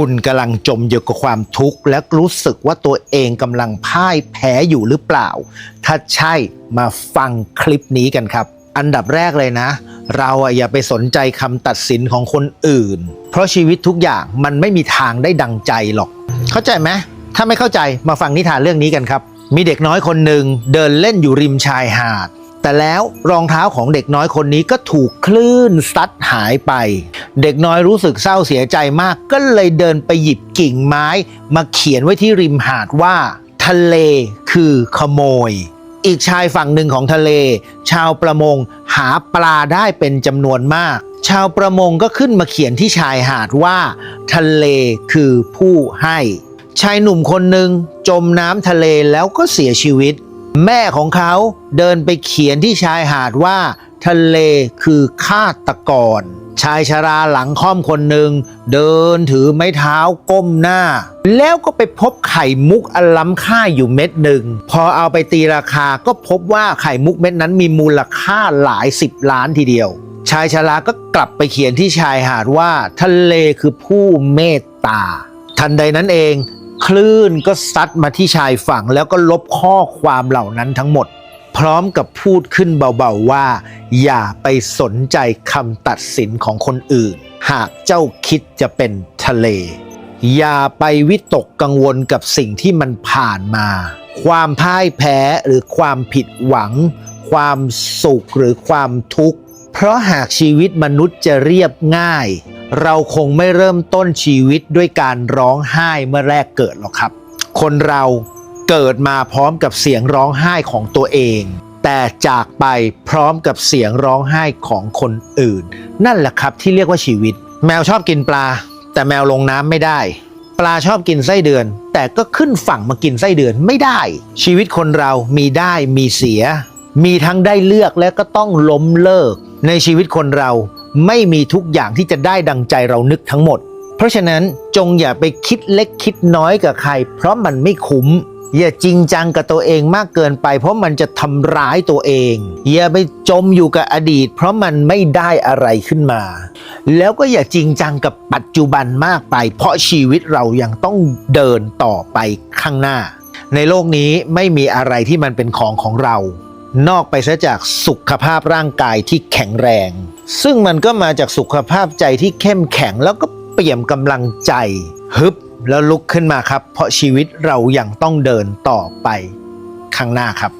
คุณกำลังจมอยู่กับความทุกข์ และรู้สึกว่าตัวเองกำลังพ่ายแพ้อยู่หรือเปล่า ถ้าใช่มาฟังคลิปนี้กันครับ อันดับแรกเลยนะ เราอย่าไปสนใจคำตัดสินของคนอื่น เพราะชีวิตทุกอย่างมันไม่มีทางได้ดังใจหรอก เข้าใจไหมถ้าไม่เข้าใจมาฟังนิทานเรื่องนี้กันครับ มีเด็กน้อยคนหนึ่งเดินเล่นอยู่ริมชายหาดแต่แล้วรองเท้าของเด็กน้อยคนนี้ก็ถูกคลื่นซัดหายไป เด็กน้อยรู้สึกเศร้าเสียใจมาก ก็เลยเดินไปหยิบกิ่งไม้ มาเขียนไว้ที่ริมหาดว่า ทะเลคือขโมย อีกชายฝั่งหนึ่งของทะเล ชาวประมงหาปลาได้เป็นจำนวนมาก ชาวประมงก็ขึ้นมาเขียนที่ชายหาดว่า ทะเลคือผู้ให้ ชายหนุ่มคนหนึ่งจมน้ำทะเลแล้วก็เสียชีวิต แม่ของเขาเดินไปเขียนที่ชายหาดว่า ทะเลคือฆาตกร ชายชราหลังค่อมคนหนึ่งเดินถือไม้เท้าก้มหน้า แล้วก็ไปพบไข่มุกอันล้ำค่าอยู่เม็ดหนึ่ง พอเอาไปตีราคาก็พบว่าไข่มุกเม็ดนั้นมีมูลค่าหลายสิบล้านทีเดียว ชายชราก็กลับไปเขียนที่ชายหาดว่า ทะเลคือผู้เมตตา ทันใดนั้นเอง คลื่นก็ซัดมาที่ชายฝั่งแล้วก็ลบข้อความเหล่านั้นทั้งหมด พร้อมกับพูดขึ้นเบาๆว่า อย่าไปสนใจคำตัดสินของคนอื่น หากเจ้าคิดจะเป็นทะเล อย่าไปวิตกกังวลกับสิ่งที่มันผ่านมา ความพ่ายแพ้หรือความผิดหวัง ความสุขหรือความทุกข์ เพราะหากชีวิตมนุษย์จะเรียบง่าย เราคงไม่เริ่มต้นชีวิตด้วยการร้องไห้เมื่อแรกเกิดหรอกครับ คนเรา เกิดมาพร้อมกับเสียงร้องไห้ของตัวเอง แต่จากไปพร้อมกับเสียงร้องไห้ของคนอื่น นั่นแหละครับที่เรียกว่าชีวิต แมวชอบกินปลา แต่แมวลงน้ำไม่ได้ ปลาชอบกินไส้เดือน แต่ก็ขึ้นฝั่งมากินไส้เดือนไม่ได้ ชีวิตคนเรามีได้มีเสีย มีทั้งได้เลือกและก็ต้องล้มเลิก ในชีวิตคนเราไม่มีทุกอย่างที่จะได้ดังใจเรานึกทั้งหมด เพราะฉะนั้นจงอย่าไปคิดเล็กคิดน้อยกับใคร เพราะมันไม่คุ้ม อย่าจริงจังกับตัวเองมากเกินไป เพราะมันจะทำร้ายตัวเอง อย่าไปจมอยู่กับอดีต เพราะมันไม่ได้อะไรขึ้นมา แล้วก็อย่าจริงจังกับปัจจุบันมากไป เพราะชีวิตเรายังต้องเดินต่อไปข้างหน้า ในโลกนี้ไม่มีอะไรที่มันเป็นของของเรา นอกไปซะจากสุขภาพร่างกายที่แข็งแรง ซึ่งมันก็มาจากสุขภาพใจที่เข้มแข็งแล้วก็เปี่ยมกำลังใจฮึบ แล้วลุกขึ้นมาครับ เพราะชีวิตเรายังต้องเดินต่อไปข้างหน้าครับ